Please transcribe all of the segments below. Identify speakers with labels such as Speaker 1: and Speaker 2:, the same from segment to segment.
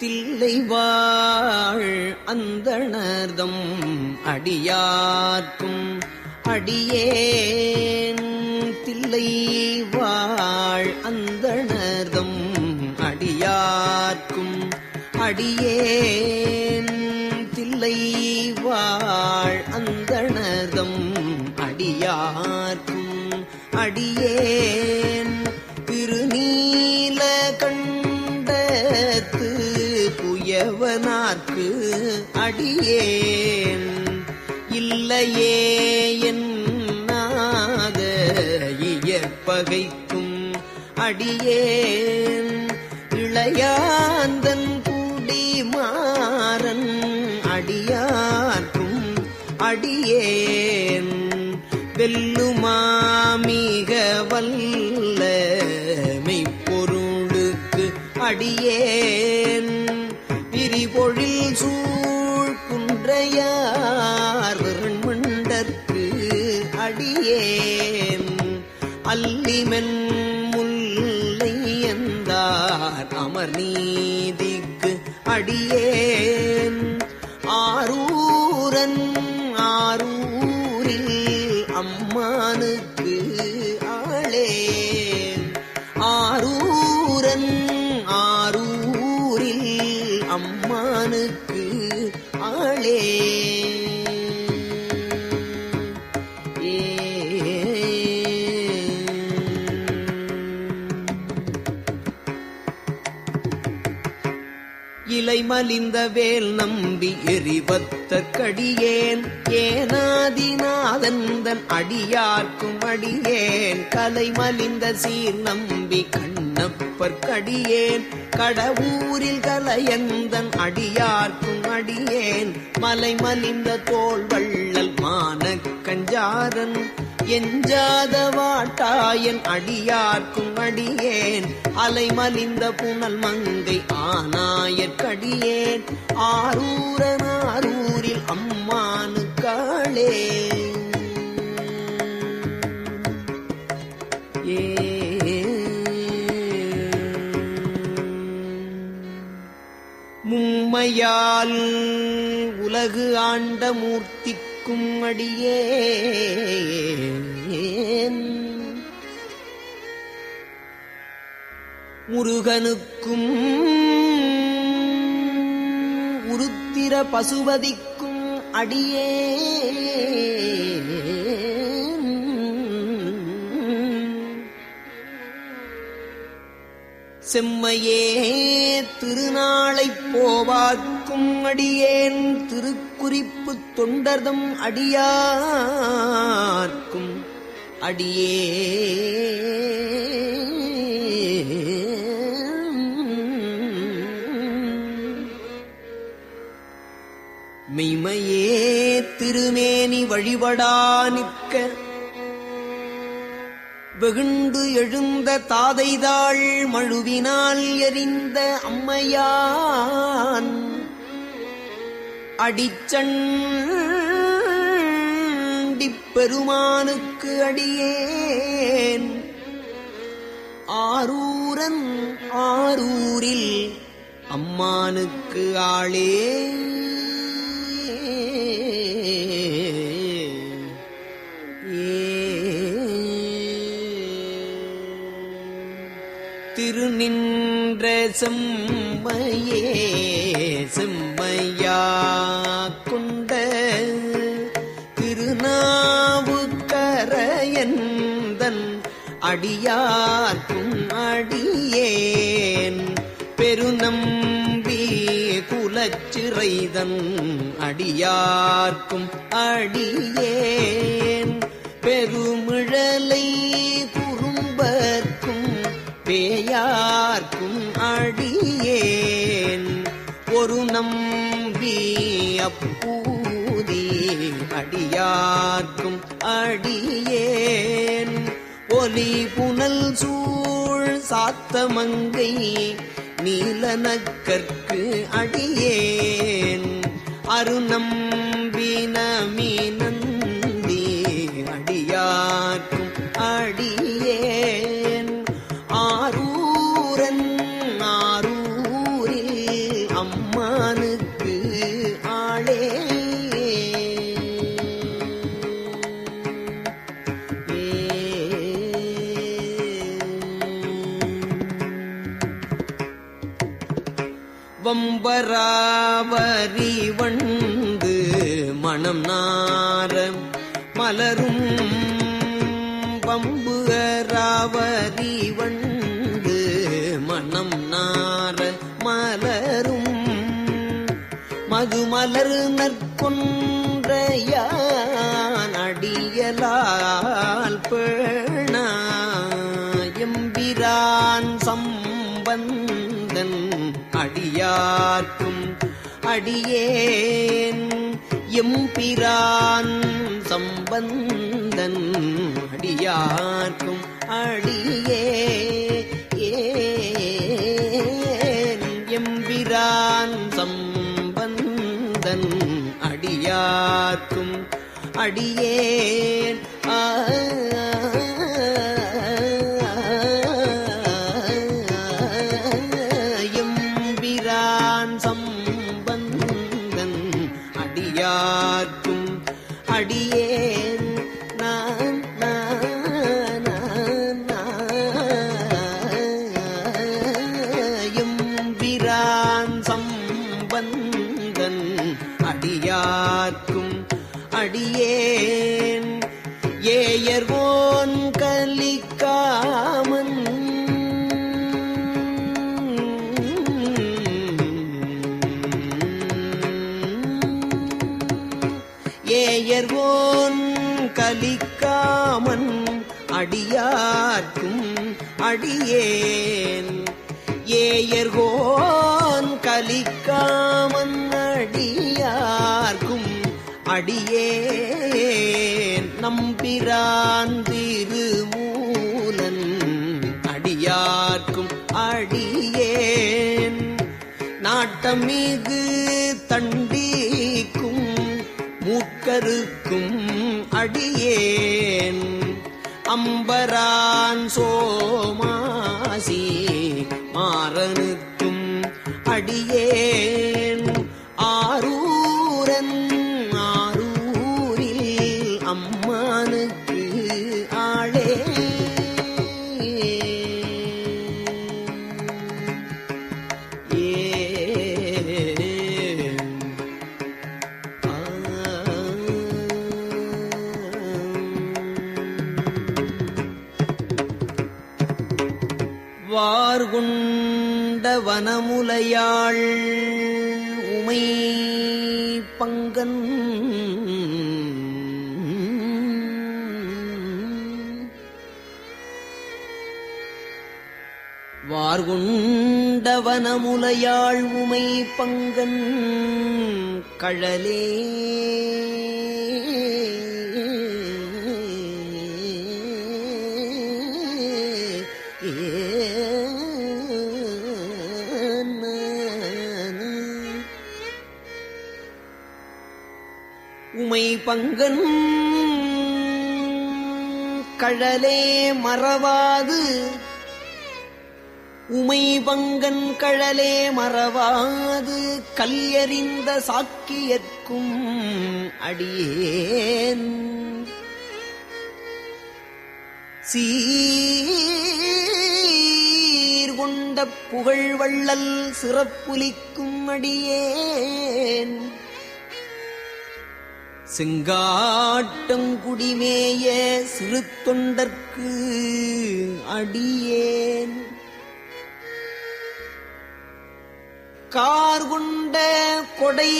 Speaker 1: தில்லை வாழ் அந்தணர்தம் அடியார்க்கும் அடியேன் தில்லை வாழ் அந்தணர்தம் அடியார்க்கும் அடியேன் தில்லை வாழ் அந்தணர்தம் அடியார்க்கும் அடியேன் நாற்கு அடியேன் இல்லையே என்னாத இயற்பகைக்கும் அடியேன் இளையாந்தன் கூடி மாறன் அடியார்க்கும் அடியேன் வெல்லுமாமிக வல்ல மெய்ப்பொருளுக்கு அடியேன் பொழில் சூழ் குன்றையார் மண்டற்கு அடியேன் அல்லிமென் அறிந்த வேல் நம்பி எரிவத்த கடியேன் ஏனாதிநாதந்தன் அடியார்க்கும் அடியேன் கலை மலிந்த சீர் நம்பி கண்ணப்பர் கடியேன் கடவுரில் கலையந்தன் அடியார்க்கும் அடியேன் மலை மலிந்த தோல் வள்ளல் மான கஞ்சாரன் எஞ்சாத வாட்டாயன் அடியார்க்கும் அடியேன் அலை மலிந்த புனல் மங்கை ஆனாயற்கடியேன் ஆரூரன் ஆரூரில் அம்மானு காளே ஏ உலகு ஆண்ட மூர்த்திக்கு கொடுக்கும் அடியே முருகனுக்கும் உருத்திர பசுபதிக்கும் அடியே செம்மையே திருநாளை போவாக்கும் அடியேன் திருக்குறிப்பு தொண்டர்தம் அடியார்க்கும் அடியே மெய்மையே திருமேனி வழிபடா நிற்க வெகுண்டு எழுந்த தாதைதாள் மழுவினால் எரிந்த அம்மையான் அடிச்சண்டிப்பெருமானுக்கு அடியேன் ஆரூரன் ஆரூரில் அம்மானுக்கு ஆளேன் செம்மையே செம்மையா கொண்ட திருநாவுக்கரையந்தன் அடியார்க்கும் அடியேன் பெருநம்பி குலச்சிறைதன் அடியார்க்கும் அடியேன் பெருமிழலை பூதி அடியார்க்கும் அடியேன் ஒலி புனல் சூழ் சாத்தமங்கை நீலனக்கற்கு அடியேன் அருணம் வம்பராவரி வந்து மனம் நாரம் மலரும் வம்புகராவரி வந்து மனம் நார மலரும் மதுமலர் நற் யார்க்கும் அடியேன் எம்பிரான் சம்பந்தன் அடியார்க்கும் அடியே எம்பிரான் சம்பந்தன் அடியார்க்கும் அடியேன் ஆ காக்கும் அடியேன் ஏயர்வோன் கலிக்காமன் ஏயர்வோன் கலிக்காமன் அடியார்க்கும் அடியேன் ஏயர்கோன் கலிக்காமன் அடியே நம்பிரான் திருமூலன் அடியார்க்கும் அடியேன் நாட்டமிகு தண்டிக்கும் மூக்கருக்கும் அடியேன் அம்பரான் சோமாசி மாறனுக்கும் அடியேன் கொண்ட வனமுலையாள் உமை பங்கன் வார்கொண்ட வார்குண்டவனமுலையாள் உமை பங்கன் கழலே பங்கன் கழலே மறவாது உமை பங்கன் கழலே மறவாது கல்யறிந்த சாக்கியற்கும் அடியேன் சீர் சீர்கொண்ட புகழ்வள்ளல் சிறப்புலிக்கும் அடியேன் குடிமேய சிறு தொண்டற்கு அடியேன் கார்கொண்ட கொடை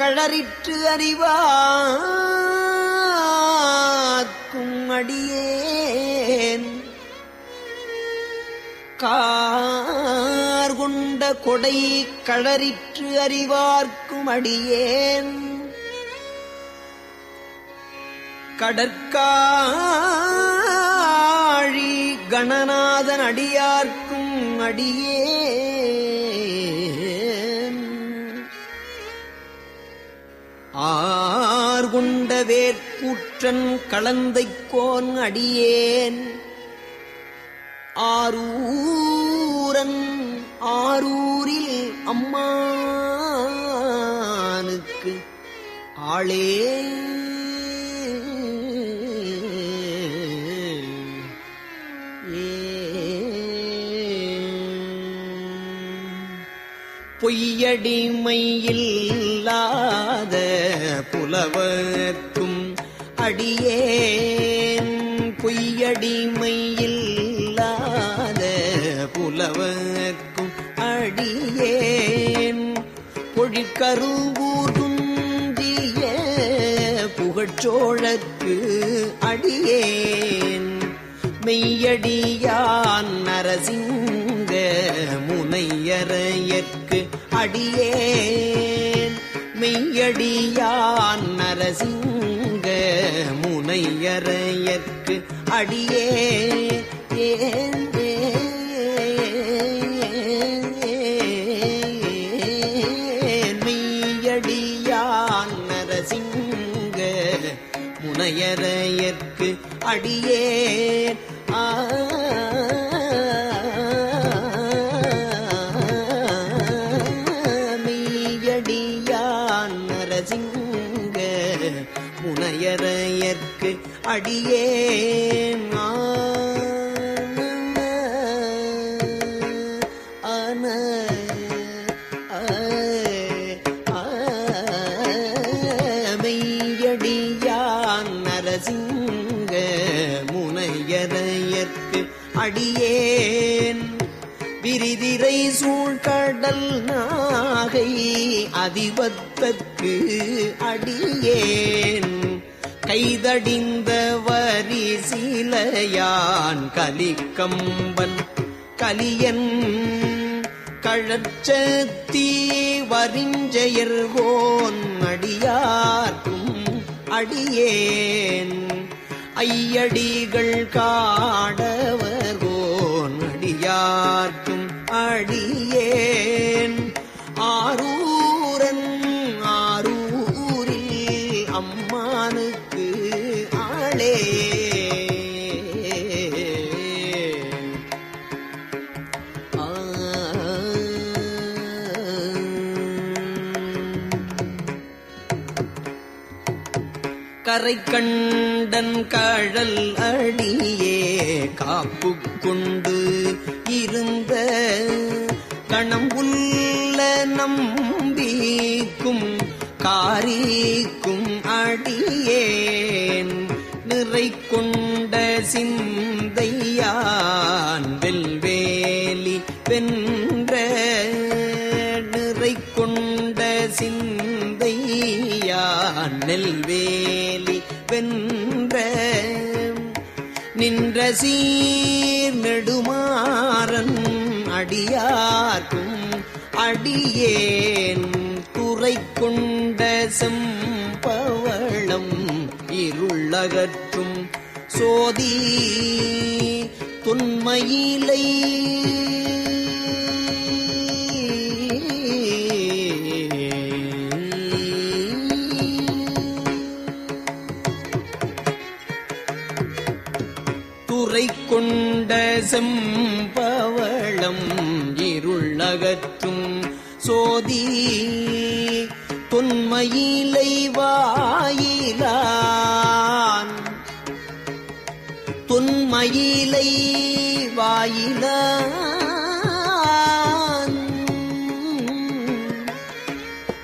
Speaker 1: கழறிற்று அறிவாக்கும் அடியேன் கார்கொண்ட கொடை கழறிற்று அறிவார்க்கும் அடியேன் கடற்காழி கணநாதன் அடியார்க்கும் அடியே ஆர்குண்ட வேற்கூற்றன் கலந்தை கோன் அடியேன் ஆரூரன் ஆரூரில் அம்மானுக்கு ஆளே பொய்யடிமையில்லாத புலவர்க்கும் அடியேன் பொய்யடிமையில்லாத புலவர்க்கும் அடியேன் பொழிக்கருவூர்குந்திய புகழ்ச்சோழக்கு அடியேன் மெய்யடியான் நரசிங்க முனையறையற்ற அடியேன் மெய்யடியான் நரசிங்க முனையறையற்கு அடியே ஏன் மெய்யடியான் நரசிங்க முனையறையற்கு அடியே அடியேன் விரிதிரை சூழ்கடல் நாகை அதிபத்தற்கு அடியேன் கைதடிந்த வரி சீலையான் கலிக்கம்பன் கலியன் கழற்றத்தீ வரிஞ்செயர்கோன் அடியார்க்கும் அடியேன் ஐயடிகள் காடவர் யார்க்கும் அடியேன் ஆரூரன் ஆரூரி அம்மானுக்கு ஆளே கரை கண்டன் கழல் அடியே காப்பு கொண்டு இருந்த கணம் உள்ள நம்பிக்கும் காரிக்கும் அடியேன் நிறை கொண்ட சிந்தையான் வெல்வேலி வென்ற நிறை கொண்ட சிந்தையான் நெல்வேலி வென்ற நின்ற சீ நெடுமாறன் அடியார்க்கும் அடியேன் குறை கொண்ட செம்பவளம் இருளகற்றும் சோதி தொன்மையிலை செம்பவளம் இருள் நகற்றும் சோதி தொன்மையிலை வாயிலான் தொன்மையிலை வாயிலான்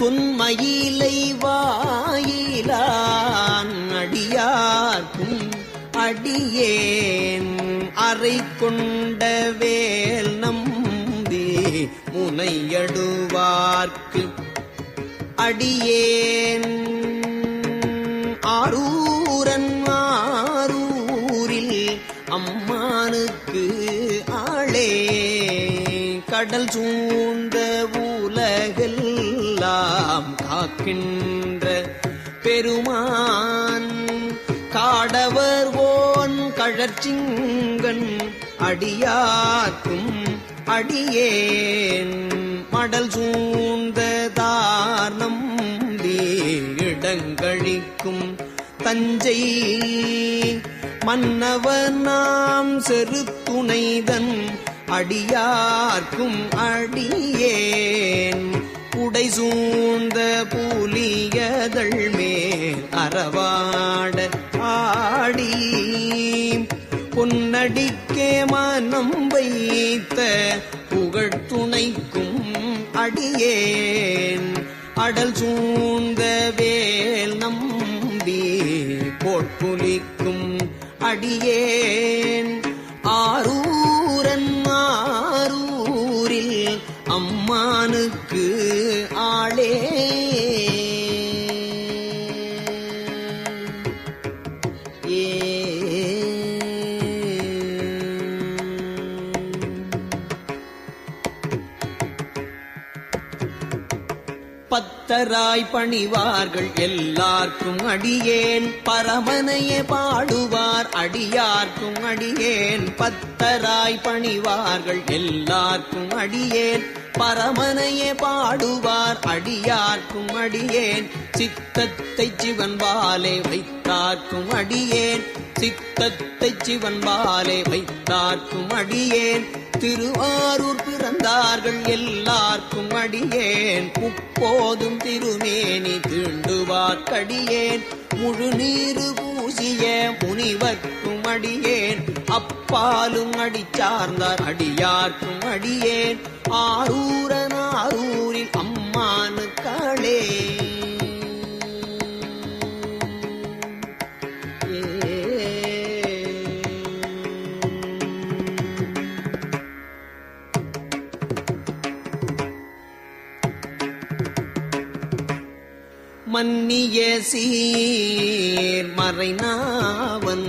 Speaker 1: தொன்மையிலை வாயிலான் அடியார்க்கும் அடியே மறை கொண்ட வேல் நம்பி முனையடுவார்க்கு அடியேன் ஆரூரன் ஆரூரில் அம்மானுக்கு ஆளே கடல் சூழ்ந்த உலகெல்லாம் காக்கின்ற பெருமான் காடவர் அழற்சிங்கன் அடியாக்கும் அடியேன் மடல் சூழ்ந்த தாரணம் இடங்கழிக்கும் தஞ்சை மன்னவர் நாம் செருத்துணைதன் அடியார்க்கும் அடியேன் உடை சூழ்ந்த பூலியதழ் மேல் அறவாட ஆடி பொன்னடிக்கே மானம் வைத்த புகழ் துணைக்கும் அடியேன் அடல் சூழ்ந்த வேல் நம்பி போட்புலிக்கும் அடியேன் பக்தராய் பணிவார்கள் எல்லார்க்கும் அடியேன் பரமனையே பாடுவார் அடியார்க்கும் அடியேன் பத்தராய் பணிவார்கள் எல்லார்க்கும் அடியேன் பரமனையே பாடுவார் அடியார்க்கும் அடியேன் சித்தத்தை சிவன்பாலே வைத்தார்க்கும் அடியேன் சித்தத்தை சிவன்பாலே வைத்தார்க்கும் அடியேன் திருவாரூர் பிறந்தார்கள் எல்லார்க்கும் அடியேன் உப்போதும் திருமேனி தீண்டுவார்க்கடியேன் முழு நீரு பூசிய புனிவர்க்கும் அடியேன் அப்பாலும் அடி சார்ந்தார் அடியாற்றும் அடியேன் ஆரூரன் ஆரூரில் அம்மானு காளே மன்னிய சீர் மறைநாவன்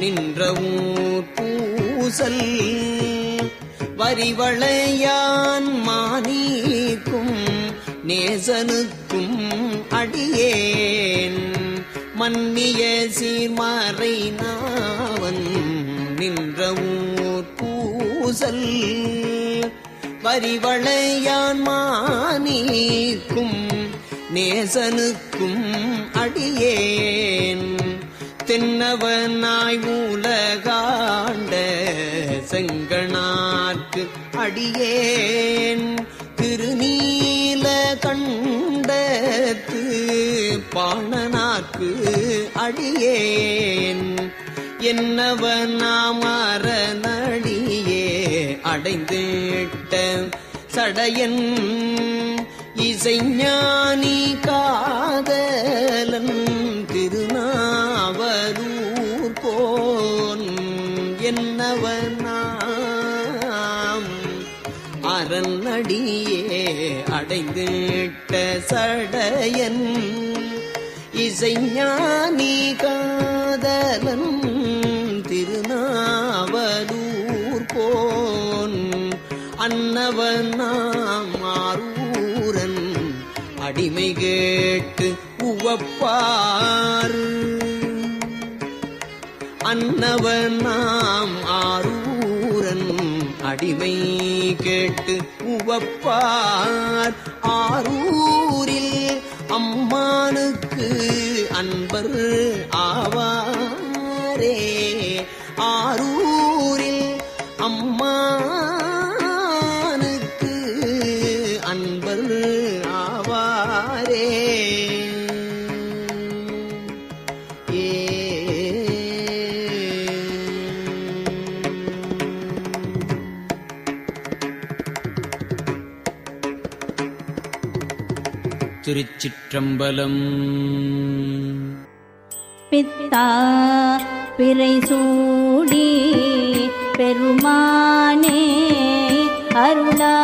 Speaker 1: நின்ற பூசல் வரிவளையான் மானிக்கும் நேசனுக்கும் அடியேன் மன்னிய சீர் மறைநாவன் நின்ற பூசல் வரிவளையான் மானிக்கும் நேசனுக்கும் அடியேன் தென்னவனாய் மூலகாண்ட செங்கனார்க்கு அடியேன் திருநீல கண்டத்து பாணனாக்கு அடியேன் என்னவனாமரனடியே அடைந்திட்ட சடையன் இசைஞானி காதலன் திருநாவரூர் போன் என்னவனாம் அரண்ணடியே அடைந்திட்ட சடையன் இசைஞானி காதலன் திருநாவரூர் போன் அன்னவனாம் மாறு அடிமை கேட்டு உவப்பார் அன்னவன் நாம் ஆரூரன் அடிமை கேட்டு உவப்பார் ஆரூரில் அம்மானுக்கு அன்பர் திருச்சிற்றம்பலம்
Speaker 2: பித்தா பிறை சூடி பெருமானே அருளா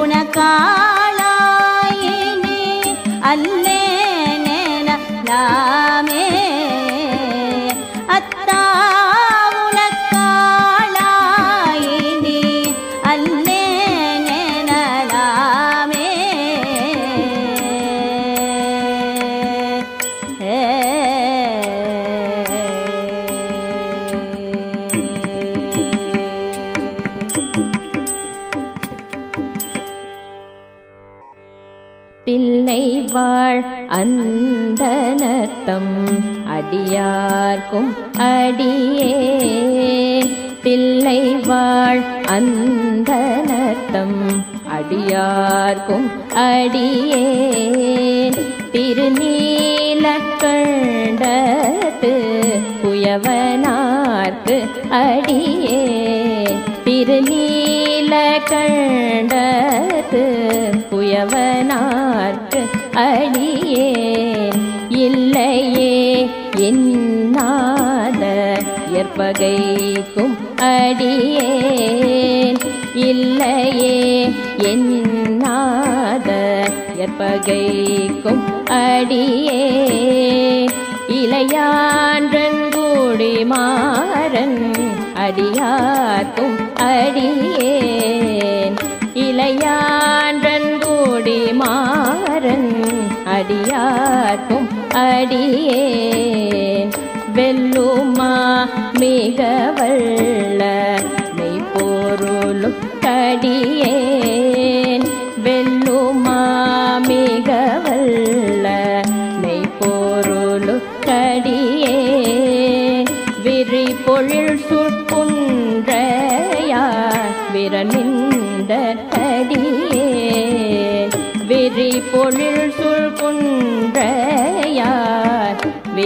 Speaker 2: உனக்கா அடியார்க்கும் அடியே பிள்ளை வாழ் அந்த நத்தம் அடியார்க்கும் அடியே திருநீல கண்டத்து புயவனார்க்கு அடியே திருநீல கண்டத்து புயவனார்க்கு அடியே இல்லையே என்னாத எற்பகைக்கும் அடியேன் இல்லையே என்னாத எற்பகைக்கும் அடியே இளையான்றன் மாறன் அடியாக்கும் அடியேன் இளையான்றன் கூடி மாறன் அடியாக்கும் அடியே வெல்லுமா மிக வள்ள மெய்ப்பொருளும் அடியே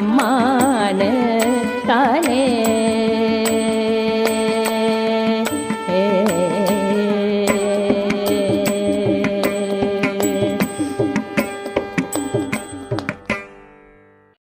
Speaker 2: काले